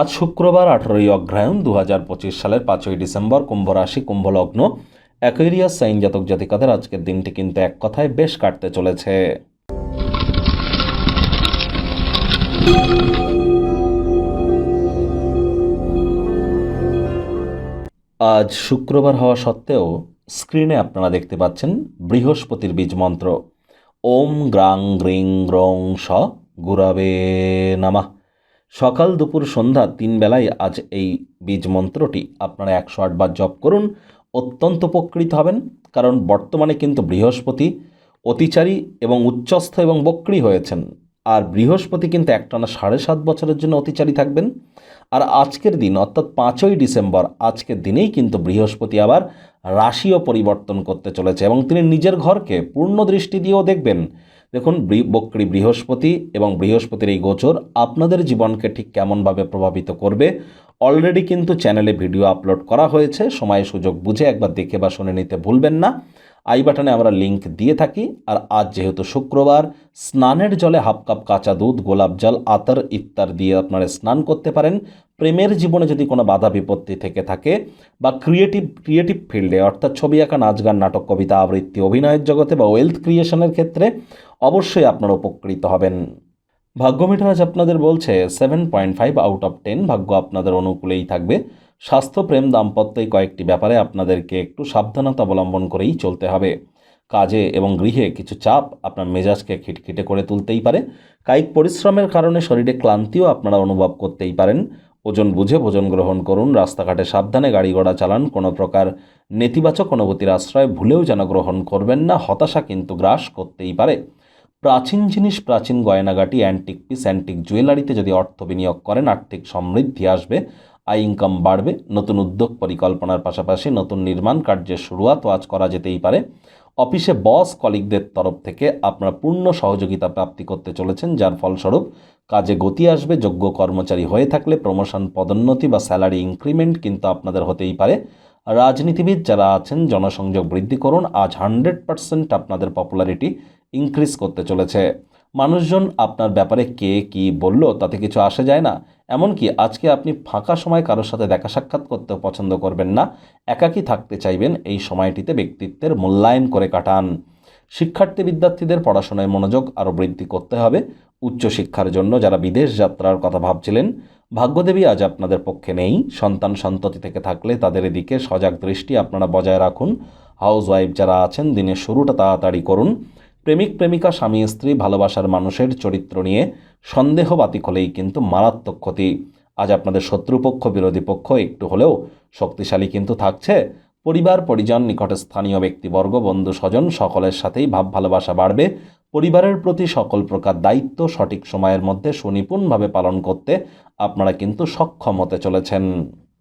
আজ শুক্রবার আঠারোই অগ্রহায়ণ দু হাজার পঁচিশ সালের পাঁচই ডিসেম্বর কুম্ভ রাশি, কুম্ভ লগ্ন। অ্যাকোয়ারিয়াস সাইন জাতক জাতিকাদের আজকের দিনটি কিন্তু এক কথায় বেশ কাটতে চলেছে। আজ শুক্রবার হওয়া সত্ত্বেও স্ক্রিনে আপনারা দেখতে পাচ্ছেন বৃহস্পতির বীজ মন্ত্র। ওম গ্রাং গ্রিং গ্রং স গুরাবে নামা। সকাল দুপুর সন্ধ্যা তিন বেলায় আজ এই বীজ মন্ত্রটি। আপনারা একশো আটবার জপ করুন, অত্যন্ত উপকৃত হবেন, কারণ বর্তমানে কিন্তু বৃহস্পতি অতিচারী এবং উচ্চস্থ এবং বক্রী হয়েছেন। আর বৃহস্পতি কিন্তু একটানা সাড়ে সাত বছরের জন্য অতিচারী থাকবেন। আর আজকের দিন, অর্থাৎ পাঁচই ডিসেম্বর, আজকের দিনেই কিন্তু বৃহস্পতি আবার রাশিও পরিবর্তন করতে চলেছে এবং তিনি নিজের ঘরকে পূর্ণ দৃষ্টি দিয়েও দেখবেন। দেখুন বক্রী বৃহস্পতি এবং বৃহস্পতির এই গোচর আপনাদের জীবনকে ঠিক কেমনভাবে প্রভাবিত করবে। অলরেডি কিন্তু চ্যানেলে ভিডিও আপলোড করা হয়েছে। সময় সুযোগ বুঝে একবার দেখে বা শুনে নিতে ভুলবেন না। আই বাটনে আমরা লিংক দিয়ে থাকি। আর আজ যেহেতু শুক্রবার, স্নানের জলে হাফ কাপ কাঁচা দুধ, গোলাপ জল, আতর ইত্যাদি দিয়ে আপনারা স্নান করতে পারেন। প্রেমের জীবনে যদি কোনো বাধা বিপত্তি থেকে থাকে বা ক্রিয়েটিভ ক্রিয়েটিভ ফিল্ডে অর্থাৎ ছবি আঁকা, নাচ গান, নাটক, কবিতা, আবৃত্তি, অভিনয়ের জগতে বা ওয়েলথ ক্রিয়েশনের ক্ষেত্রে অবশ্যই আপনারা উপকৃত হবেন। ভাগ্যমিটার আজ আপনাদের বলছে seven point five out of ten ভাগ্য আপনাদের অনুকূলেই থাকবে। স্বাস্থ্য, প্রেম দাম্পত্য কয়েকটি ব্যাপারে আপনাদেরকে একটু সাবধানতা অবলম্বন করেই চলতে হবে। কাজে এবং গৃহে কিছু চাপ আপনার মেজাজকে খিটখিটে করে তুলতেই পারে। কায়িক পরিশ্রমের কারণে শরীরে ক্লান্তিও আপনারা অনুভব করতেই পারেন। ওজন বুঝে ভোজন গ্রহণ করুন, রাস্তাঘাটে সাবধানে গাড়ি ঘোড়া চালান, কোনো প্রকার নেতিবাচক অনুভূতির আশ্রয় ভুলেও যেন গ্রহণ করবেন না, হতাশা কিন্তু গ্রাস করতেই পারে। প্রাচীন জিনিস, প্রাচীন গয়নাগাটি, অ্যান্টিক পিস, অ্যান্টিক জুয়েলারিতে যদি অর্থ বিনিয়োগ করেন, আর্থিক সমৃদ্ধি আসবে। আয় ইনকাম বাড়বে, নতুন উদ্যোগ পরিকল্পনার পাশাপাশি নতুন নির্মাণ কার্যের শুরুয়াতও আজ করা যেতেই পারে। অফিসে বস কলিগদের তরফ থেকে আপনারা পূর্ণ সহযোগিতা প্রাপ্তি করতে চলেছেন, যার ফলস্বরূপ কাজে গতি আসবে, যোগ্য কর্মচারী হয়ে থাকলে প্রমোশন পদোন্নতি বা স্যালারি ইনক্রিমেন্ট কিন্তু আপনাদের হতেই পারে। রাজনীতিবিদ যারা আছেন, জনসংযোগ বৃদ্ধি করুন, আজ হান্ড্রেড পার্সেন্ট আপনাদের পপুলারিটি ইনক্রিজ করতে চলেছে। মানুষজন আপনার ব্যাপারে কে কি বলল তাতে কিছু আসে যায় না। এমনকি আজকে আপনি ফাঁকা সময় কারোর সাথে দেখা সাক্ষাৎ করতে পছন্দ করবেন না। একাকী থাকতে চাইবেন এই সময়টিতে ব্যক্তিত্বের মূল্যায়ন করে কাটান। শিক্ষার্থী বিদ্যার্থীদের পড়াশোনায় মনোযোগ আরও বৃদ্ধি করতে হবে। উচ্চশিক্ষার জন্য যারা বিদেশ যাত্রার কথা ভাবছিলেন, ভাগ্যদেবী আজ আপনাদের পক্ষে নেই। সন্তান সন্ততি থেকে থাকলে তাদের এদিকে সজাগ দৃষ্টি আপনারা বজায় রাখুন। হাউস ওয়াইফ যারা আছেন, দিনের শুরুটা তাড়াতাড়ি করুন। প্রেমিক প্রেমিকা স্বামী স্ত্রী ভালোবাসার মানুষের চরিত্র নিয়ে সন্দেহবাতিক হলেই কিন্তু মারাত্মক ক্ষতি। আজ আপনাদের শত্রুপক্ষ, বিরোধী পক্ষ একটু হলেও শক্তিশালী কিন্তু থাকছে। পরিবার, পরিজন, নিকটে স্থানীয় ব্যক্তিবর্গ, বন্ধু, স্বজন সকলের সাথেই ভাব ভালোবাসা বাড়বে। পরিবারের প্রতি সকল প্রকার দায়িত্ব সঠিক সময়ের মধ্যে সুনিপুণভাবে পালন করতে আপনারা কিন্তু সক্ষম হতে চলেছেন।